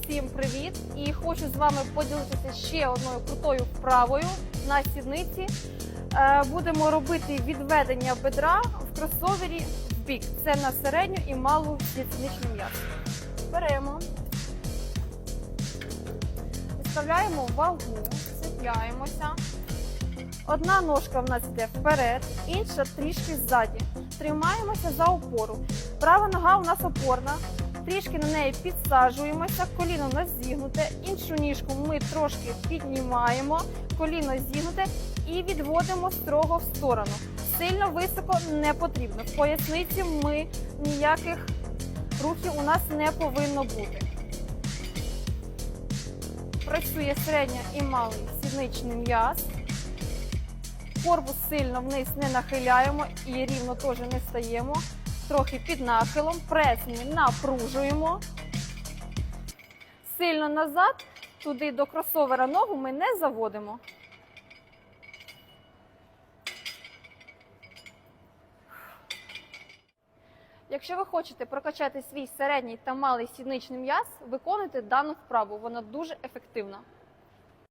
Усім привіт! І хочу з вами поділитися ще одною крутою вправою на сідниці. Е, Будемо робити відведення бедра в кросовері в бік. Це на середню і малу сідничну м'ясо. Беремо, виставляємо вагу, цепляємося. Одна ножка в нас йде вперед, інша трішки ззаді. Тримаємося за опору. Права нога у нас опорна. Трішки на неї підсаджуємося, коліно у нас зігнуте, іншу ніжку ми трошки піднімаємо, коліно зігнуте і відводимо строго в сторону. Сильно високо не потрібно. В поясниці ми ніяких рухів у нас не повинно бути. Працює середня і малий сідничний м'яз. Корпус сильно вниз не нахиляємо і рівно теж не стаємо. Трохи під нахилом, прес не напружуємо. Сильно назад, туди до кросовера ногу ми не заводимо. Якщо ви хочете прокачати свій середній та малий сідничний м'яз, виконуйте дану вправу. Вона дуже ефективна.